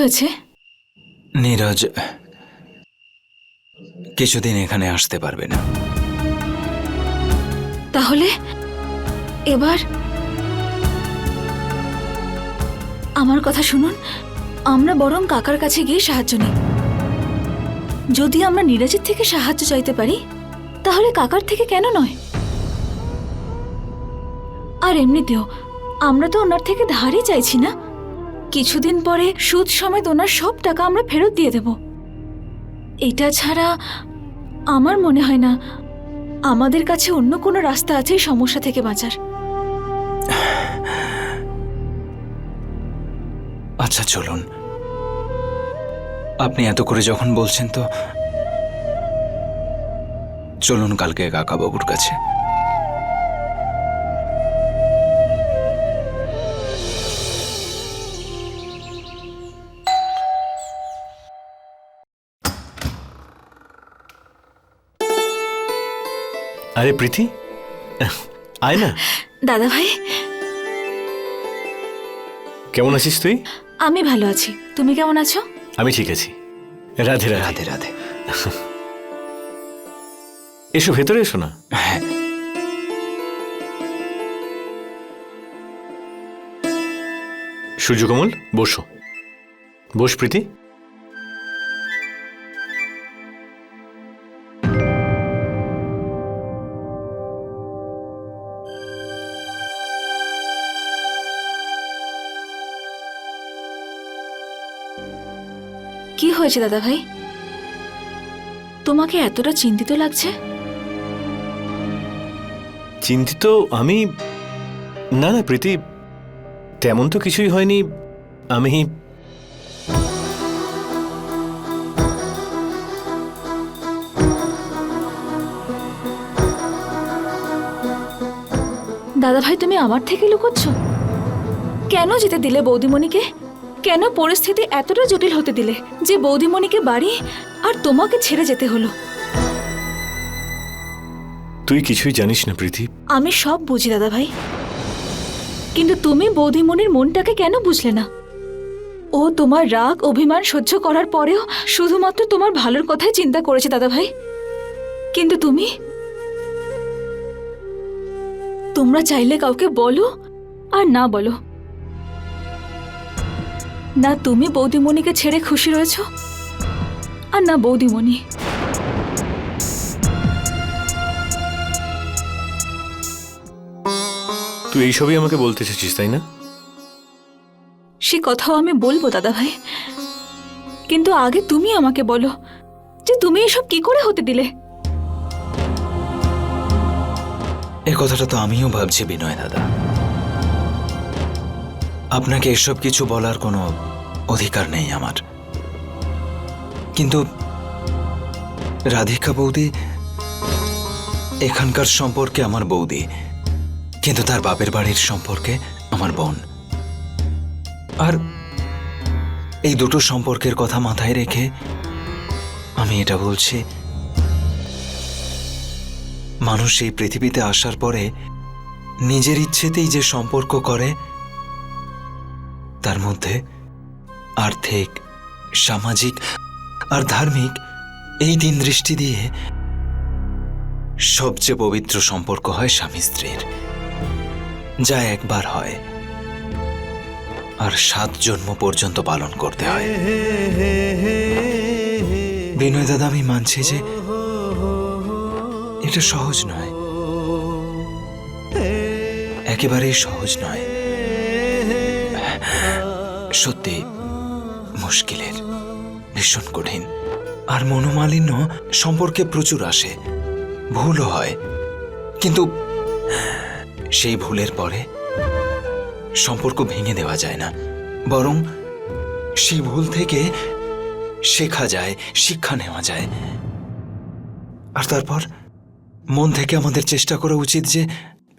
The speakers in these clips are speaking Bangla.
হয়েছে? নীরজ কিছুদিন এখানে আসতে পারবে না। তাহলে এবার আমার কথা শুনুন আমরা বরং কাকার কাছে গিয়ে সাহায্য নিই। যদি আমরা নীরাজের থেকে সাহায্য চাইতে পারি তাহলে কাকার থেকে কেন নয়? আর এমনিতেও আমরা তো ওনার থেকে ধারই চাইছি না। কিছুদিন পরে সুদ সমেত ওনার সব টাকা আমরা ফেরত দিয়ে দেব। এটা ছাড়া আমার মনে হয় না আমাদের কাছে অন্য কোনো রাস্তা আছে সমস্যা থেকে বাঁচার। আচ্ছা চলুন। আপনি এত করে যখন বলছেন তো, চলুন কালকে কাকাবাবুর কাছে। আরে প্রীতি আয় না। দাদা ভাই কেমন আছিস তুই? আমি ভালো আছি। তুমি কেমন আছো? আমি ঠিক আছি। রাধে রাধে। রাধে রাধে। এসো ভেতরে এসো না। হ্যাঁ। সূর্যকমল বসো। বস প্রীতি। কি হয়েছে দাদা ভাই তোমাকে এতটা চিন্তিত লাগছে? চিন্তিত আমি না না প্রীতি তেমন তো কিছুই হয়নি। আমি দাদা ভাই তুমি আমার থেকে লুকোচ্ছ? কেন যেতে দিলে বৌদিমণিকে? কেন পরিস্থিতি এতটা জটিল হতে দিলে? যে বৌদিমণিকে বাড়ি আর তোমাকে ছেড়ে যেতে হলো। তুই কিছুই জানিস না প্রীতি। আমি সব বুঝি দাদা ভাই কিন্তু তুমি বৌদিমণির মনটাকে কেন বুঝলে না? ও তোমার রাগ অভিমান সহ্য করার পরেও শুধুমাত্র তোমার ভালোর কথাই চিন্তা করেছে দাদা ভাই কিন্তু তুমি? তোমরা চাইলে কাউকে বলো আর না বলো। না তুমি বৌদিমণিকে ছেড়ে খুশি রয়েছ? আর না বৌদিমণি। তুই এইসবই আমাকে বলতে চাইছিস তাই না? সে কথাও আমি বলব দাদা ভাই কিন্তু আগে তুমি আমাকে বলো যে তুমি এসব কি করে হতে দিলে? এ কথাটা তো আমিও ভাবছি বিনয় দাদা। আপনাকে এসব কিছু বলার কোনো অধিকার নেই আমার। কিন্তু রাধিকা বৌদি এখানকার সম্পর্কে আমার বৌদি, কিন্তু তার বাপের বাড়ির সম্পর্কে আমার বোন। আর এই দুটো সম্পর্কের কথা মাথায় রেখে আমি এটা বলছি, মানুষ এই পৃথিবীতে আসার পরে নিজের ইচ্ছেতেই যে সম্পর্ক করে তার মধ্যে আর্থিক, সামাজিক আর ধার্মিক এই তিন দৃষ্টি দিয়ে সবচেয়ে পবিত্র সম্পর্ক হয় স্বামী স্ত্রীর। যা একবার হয় আর সাত জন্ম পর্যন্ত পালন করতে হয়। বিনয় দাদা, আমি মানছি যে এটা সহজ নয়। একেবারেই সহজ নয়। সত্যি মুশকিলের, ভীষণ কঠিন। আর মনোমালিন্য সম্পর্কে প্রচুর আসে। ভুলও হয়। কিন্তু সেই ভুলের পরে সম্পর্ক ভেঙে দেওয়া যায় না। বরং সেই ভুল থেকে শেখা যায়, শিক্ষা নেওয়া যায়। আর তারপর মন থেকে আমাদের চেষ্টা করা উচিত যে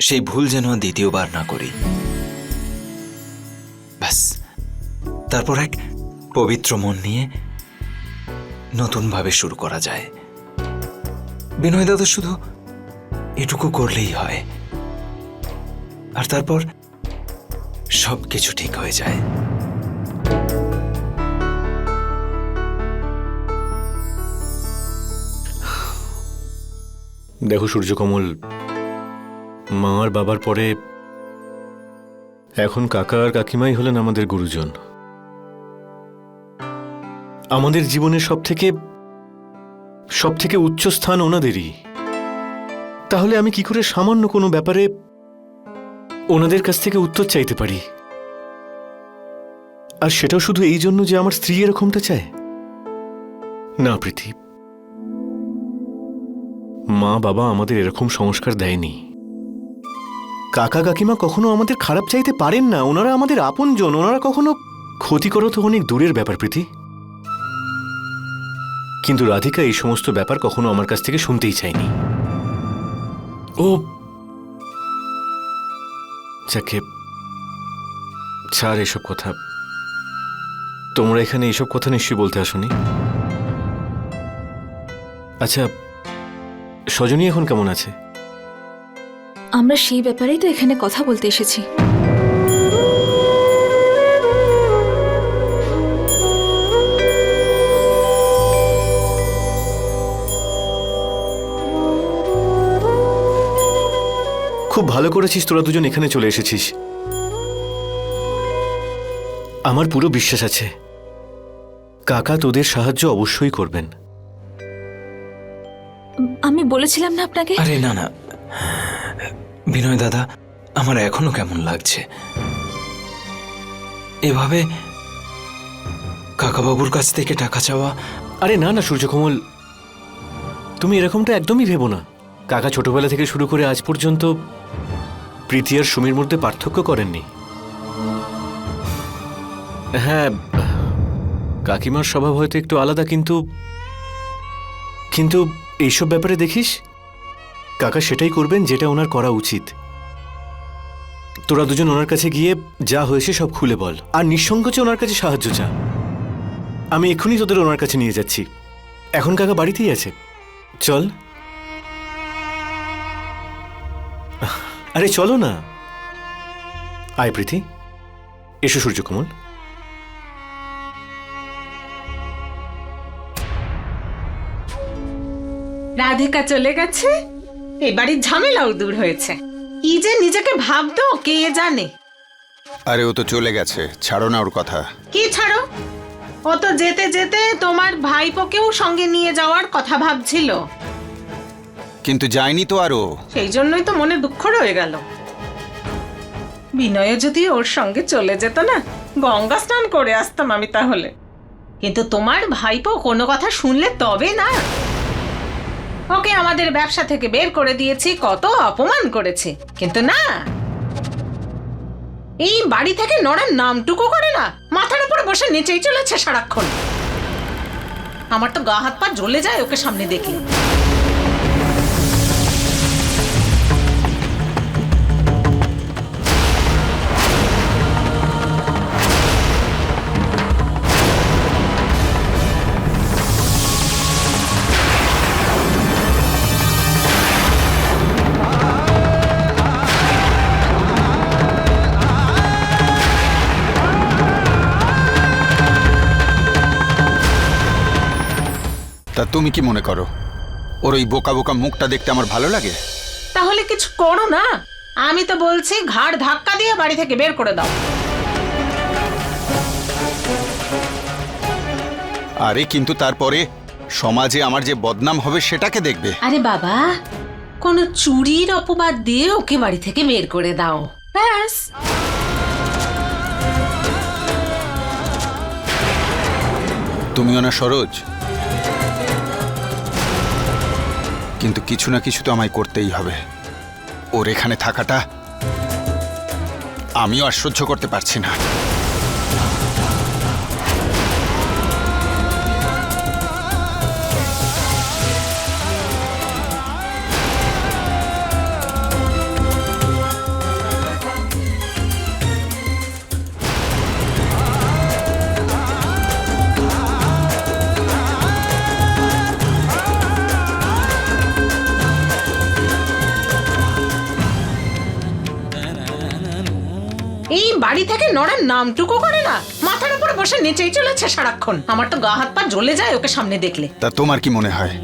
সেই ভুল যেন দ্বিতীয়বার না করি। ব্যাস। তারপর এক পবিত্র মন নিয়ে নতুনভাবে শুরু করা যায়। বিনয় দাদা শুধু এটুকু করলেই হয়। আর তারপর সব কিছু ঠিক হয়ে যায়। দেখো সূর্যকমল, মা আর বাবার পরে এখন কাকা আর কাকিমাই হলেন আমাদের গুরুজন। আমাদের জীবনের সব থেকে সব থেকে উচ্চ স্থান ওনাদেরই। তাহলে আমি কি করে সামান্য কোনো ব্যাপারে ওনাদের কাছ থেকে উত্তর চাইতে পারি? আর সেটাও শুধু এই জন্য যে আমার স্ত্রী এরকমটা চায়? না, প্রীতি। মা, বাবা আমাদের এরকম সংস্কার দেয়নি। কাকা, কাকিমা কখনো আমাদের খারাপ চাইতে পারেন না। ওনারা আমাদের আপনজন। ওনারা কখনো ক্ষতি করো তো অনেক দূরের ব্যাপার, প্রীতি। কিন্তু রাধিকা এই সমস্ত ব্যাপার কখনো আমার কাছ থেকে শুনতেই চায়নি। ও, যাকে ছাড় এসব কথা। তোমরা এখানে এসব কথা নিশ্চয়ই বলতে আসনি। আচ্ছা সজনী এখন কেমন আছে? আমরা সেই ব্যাপারেই তো এখানে কথা বলতে এসেছি। খুব ভালো করেছিস তোরা দুজন এখানে চলে এসেছিস। আমার পুরো বিশ্বাস আছে। কাকা তোদের সাহায্য অবশ্যই করবেন। আমি বলেছিলাম না আপনাকে? আরে না না। বিনয় দাদা আমার এখনও কেমন লাগছে? এভাবে কাকাবাবুর কাছ থেকে টাকা চাওয়া? আরে না না সূর্যকমল। তুমি এরকমটা একদমই ভেবো না। কাকা ছোটবেলা থেকে শুরু করে আজ পর্যন্ত প্রীতি আর সুমির মধ্যে পার্থক্য করেননি। হ্যাঁ কাকিমার স্বভাব হয়তো একটু আলাদা, কিন্তু কিন্তু এইসব ব্যাপারে দেখিস। কাকা সেটাই করবেন যেটা ওনার করা উচিত। তোরা দুজন ওনার কাছে গিয়ে যা হয়েছে সব খুলে বল। আর নিঃসংকোচে ওনার কাছে সাহায্য চা। আমি এক্ষুনি তোদের ওনার কাছে নিয়ে যাচ্ছি। এখন কাকা বাড়িতেই আছে। চল। আরে চলো না। আয় প্রীতি। এসো সূর্যকমল। রাধিকা চলে গেছে? এই বাড়ির ঝামেলাও দূর হয়েছে। কি যে নিজেকে ভাবতো কে জানে? আরে ও তো চলে গেছে ছাড়ো না ওর কথা। কি ছাড়ো? ও তো যেতে যেতে তোমার ভাইপোকেও সঙ্গে নিয়ে যাওয়ার কথা ভাবছিল। কিন্তু যায়নি তো আরও সেই জন্যই তো মনে দুঃখ রয়ে গেল। বিনয় যদি ওর সঙ্গে চলে যেত না, গঙ্গা স্নান করে আসতাম আমি তাহলে। কিন্তু তোমার ভাইপো কোনো কথা শুনলে তবে না। ওকে আমাদের ব্যবসা থেকে বের করে দিয়েছি, কত অপমান করেছে। কিন্তু না, এই বাড়ি থেকে নড়ার নামটুকু করে না, মাথার উপরে বসে নেচেই চলেছে সারাক্ষণ। আমার তো গা হাত পা জ্বলে যায় ওকে সামনে দেখলে তুমি কি মনে করো? ওর ওই বোকা বোকা মুখটা দেখতে আমার ভালো লাগে? তাহলে কিছু করো না। আমি তো বলছি ঘাড় ধাক্কা দিয়ে বাড়ি থেকে বের করে দাও। আরে কিন্তু তারপরে সমাজে আমার যে বদনাম হবে সেটাকে দেখবে। আরে বাবা কোনো চুরির অপবাদ দিয়ে ওকে বাড়ি থেকে বের করে দাও। ব্যাস। তুমিও না সরোজ? কিন্তু কিছু না কিছু তো আমায় করতেই হবে। ওর এখানে থাকাটা আমিও আর সহ্য করতে পারছি না। বাড়ি থেকে নড়ার নামটুকু করে না। মাথার উপরে বসে নেচেই চলেছে সারাক্ষণ। আমার তো গা হাত পা জ্বলে যায় ওকে সামনে দেখলে। তা তোমার কি মনে হয়?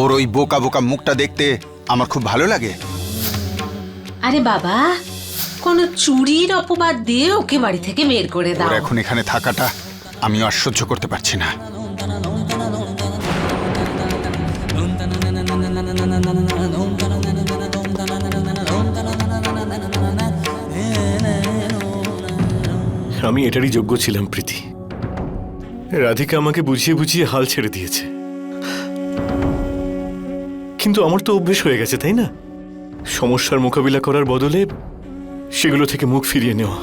ওর ওই বোকা বোকা মুখটা দেখতে আমার খুব ভালো লাগে? আরে বাবা কোনো চুরির অপবাদ দিয়ে ওকে বাড়ি থেকে বের করে দাও। ওর এখন এখানে থাকাটা আমি আর সহ্য করতে পারছি না। আমি এটারই যোগ্য ছিলাম, প্রীতি। রাধিকা আমাকে বুঝিয়ে বুঝিয়ে হাল ছেড়ে দিয়েছে। কিন্তু আমার তো অভ্যেস হয়ে গেছে, তাই না? সমস্যার মোকাবিলা করার বদলে সেগুলো থেকে মুখ ফিরিয়ে নেওয়া।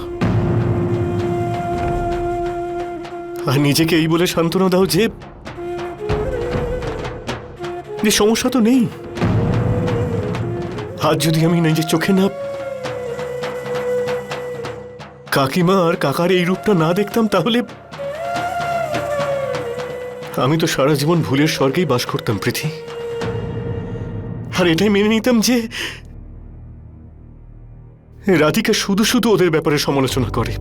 আর নিজেকে এই বলে সান্ত্বনা দাও যে সমস্যা তো নেই। আজ যদি আমি নিজের চোখে না কাকিমা আর কাকার এই রূপটা না দেখতাম তাহলে আমি তো সারা জীবন ভুলের স্বর্গেই বাস করতাম পৃথি আর এটাই মেনে নিতাম যে রাধিকা শুধু শুধু ওদের ব্যাপারে সমালোচনা করে।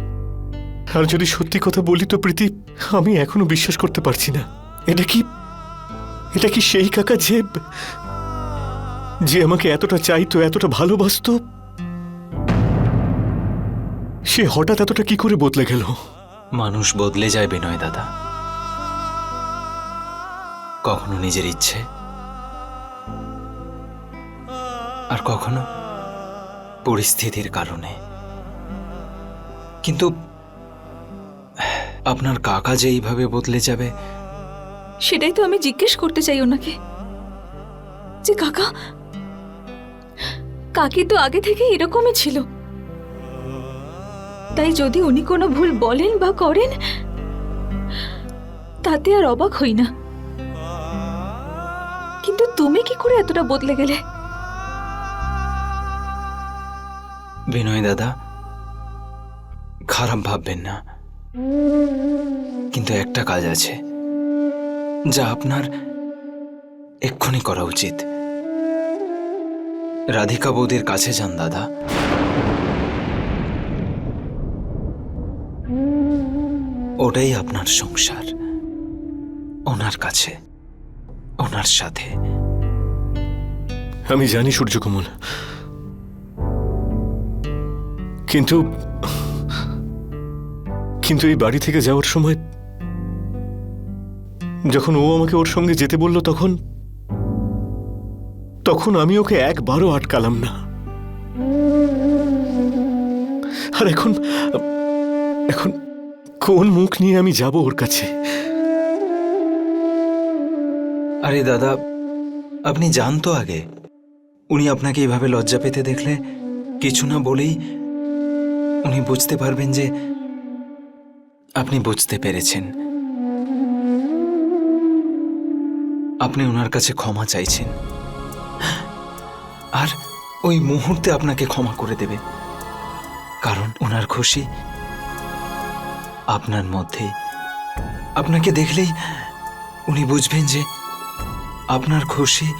আর যদি সত্যি কথা বলি তো, প্রীতি, আমি এখনও বিশ্বাস করতে পারছি না। এটা কি এটা কি সেই কাকা যে যে আমাকে এতটা চাইতো, এতটা ভালোবাসতো? সে হঠাৎ এতটা কি করে বদলে গেল? মানুষ বদলে যায় বিনয় দাদা। কখনো নিজের ইচ্ছে আর কখনো পরিস্থিতির কারণে। কিন্তু আপনার কাকা যে এইভাবে বদলে যাবে সেটাই তো আমি জিজ্ঞেস করতে চাই ওনাকে। যে কাকা কাকি তো আগে থেকে এরকমই ছিল। তাই যদি উনি কোনো ভুল বলেন বা করেন, তাতে আর অবাক হই না। কিন্তু তুমি কি করে এতটা বদলে গেলে? বিনয় দাদা, খারাপ ভাববেন না। কিন্তু একটা কাজ আছে, যা আপনার এক্ষুনি করা উচিত। রাধিকা বৌদির কাছে যান দাদা। ওটাই আপনার সংসার। ওনার কাছে, ওনার সাথে। আমি জানি সূর্যকমল। কিন্তু কিন্তু এই বাড়ি থেকে যাওয়ার সময় যখন ও আমাকে ওর সঙ্গে যেতে বলল তখন তখন আমি ওকে একবারও আটকালাম না। আর এখন এখন কোন মুখ নিয়ে আমি যাব ওর কাছে? আরে দাদা, আপনি যান তো আগে। উনি আপনাকে এইভাবে লজ্জা পেতে দেখলে কিছু না বলেই উনি বুঝতে পারবেন যে আপনি বুঝতে পেরেছেন। আপনি ওনার কাছে ক্ষমা চাইছেন। আর ওই মুহূর্তে আপনাকে ক্ষমা করে দেবে। কারণ ওনার খুশি আপনার মধ্যেই আপনাকে দেখলেই উনি বুঝবেন যে আপনার খুশি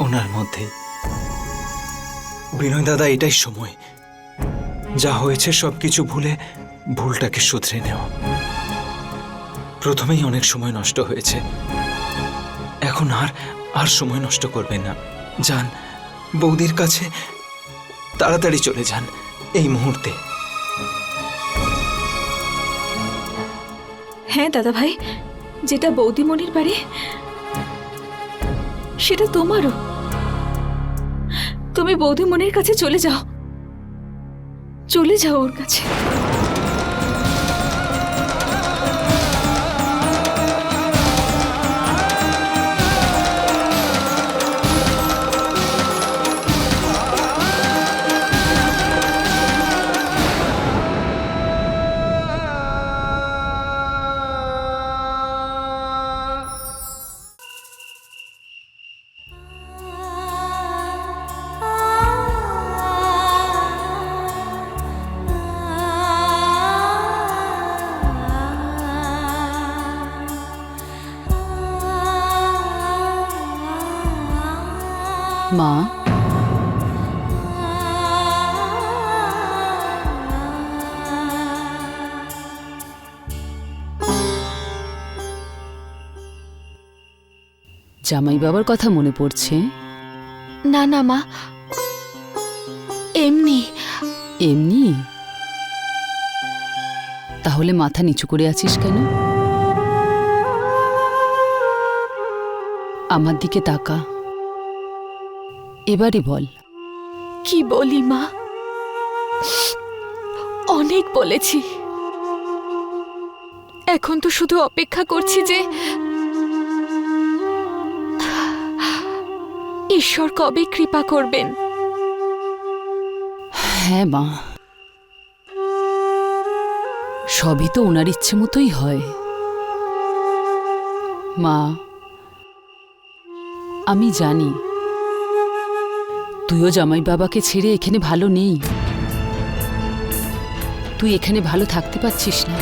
ওনার মধ্যে। বিনয় দাদা, এটাই সময়। যা হয়েছে সবকিছু ভুলে ভুলটাকে শুধরে নেওয়া। প্রথমেই অনেক সময় নষ্ট হয়েছে। এখন আর আর সময় নষ্ট করবেন না। যান, বৌদির কাছে তাড়াতাড়ি চলে যান এই মুহূর্তে। হ্যাঁ দাদা ভাই যেটা বৌদিমণির বাড়ি, সেটা তোমারও। তুমি বৌদিমণির কাছে চলে যাও। চলে যাও ওর কাছে। মা। জামাই বাবার কথা মনে পড়ছে? না না মা। এমনি। এমনি? তাহলে মাথা নিচু করে আছিস কেন? আমার দিকে তাকা। এবারে বল। কি বলি মা? অনেক বলেছি। এখন তো শুধু অপেক্ষা করছি যে ঈশ্বর কবে কৃপা করবেন? হ্যাঁ মা। সবই তো ওনার ইচ্ছে মতোই হয়। মা আমি জানি তুইও জামাই বাবাকে ছেড়ে এখানে ভালো নেই। তুই এখানে ভালো থাকতে পারছিস না।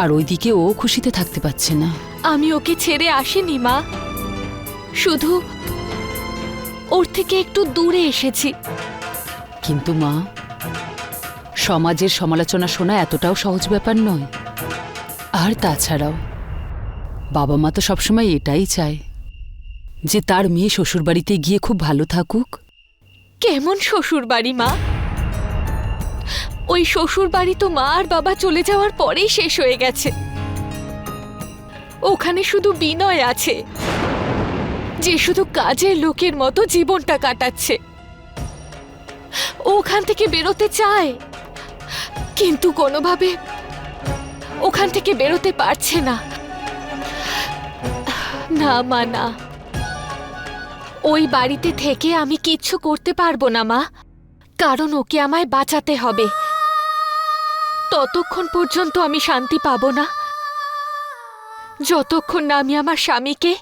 আর ওইদিকে ও খুশিতে থাকতে পারছে না। আমি ওকে ছেড়ে আসিনি মা। শুধু ওর থেকে একটু দূরে এসেছি। কিন্তু মা সমাজের সমালোচনা শোনা এতটাও সহজ ব্যাপার নয়। আর তাছাড়াও বাবা মা তো সবসময় এটাই চায়। যে তার মেয়ে শ্বশুরবাড়িতে গিয়ে খুব ভালো থাকুক। কেমন শ্বশুর বাড়ি মা? ওই শ্বশুর বাড়ি তো মা আর বাবা চলে যাওয়ার পরেই শেষ হয়ে গেছে। ওখানে শুধু বিনয় আছে, যে শুধু কাজের লোকের মতো জীবনটা কাটাচ্ছে। ওখান থেকে বেরোতে চায়, কিন্তু কোনোভাবে ওখান থেকে বেরোতে পারছে না। না, মা, না। ওই বাড়িতে থেকে আমি কিচ্ছু করতে পারব না, মা। কারণ ওকে আমায় বাঁচাতে হবে। ততক্ষণ পর্যন্ত আমি শান্তি পাবো না। যতক্ষণ না আমি আমার স্বামীকে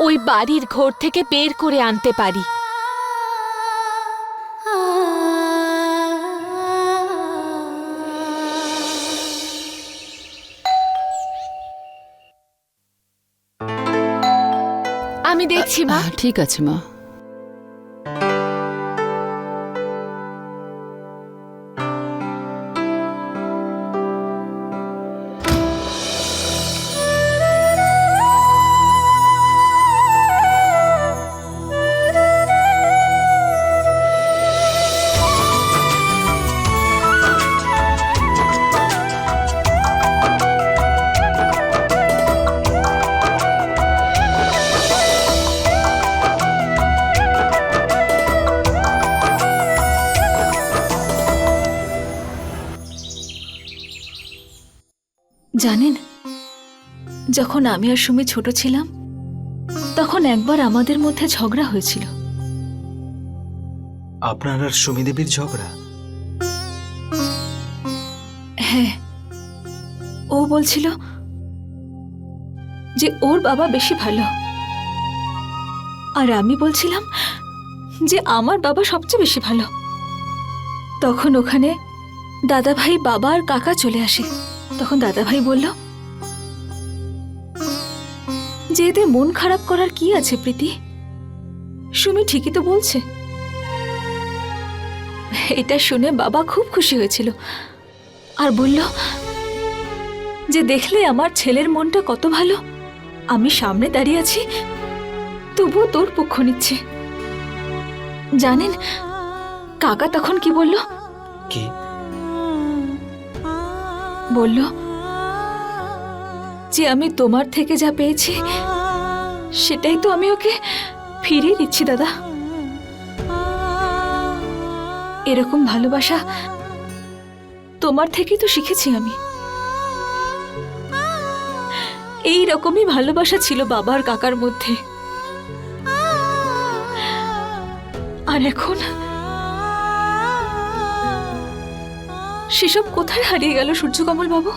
ওই বাড়ির ঘর থেকে বের করে আনতে পারি। আমি দেখছি মা। ঠিক আছে মা। জানেন যখন আমি আর সুমি ছোট ছিলাম তখন একবার আমাদের মধ্যে ঝগড়া হয়েছিল। আপনার আর সুমি দেবীর ঝগড়া? হ্যাঁ ও বলছিল যে ওর বাবা বেশি ভালো। আর আমি বলছিলাম যে আমার বাবা সবচেয়ে বেশি ভালো। তখন ওখানে দাদাভাই বাবা আর কাকা চলে আসে। তখন দাদাভাই বলল, যে এতে মন খারাপ করার কি আছে প্রীতি? সুমি ঠিকই তো বলছে। এটা শুনে বাবা খুব খুশি হয়েছিল আর বলল, যে দেখলে আমার ছেলের মনটা কত ভালো, আমি সামনে দাঁড়িয়ে আছি, তবুও তোর পক্ষ নিচ্ছে। জানেন, কাকা তখন কি বলল, কি? বলল, যে আমি তোমার থেকে যা পেয়েছি, সেটাই তো আমি ওকে ফিরিয়ে দিচ্ছি, দাদা। এরকম ভালোবাসা তোমার থেকেই তো শিখেছি আমি। এই রকমই ভালোবাসা ছিল বাবার কাকার মধ্যে। আর এখন সেসব কোথায় হারিয়ে গেল সূর্যকমল বাবু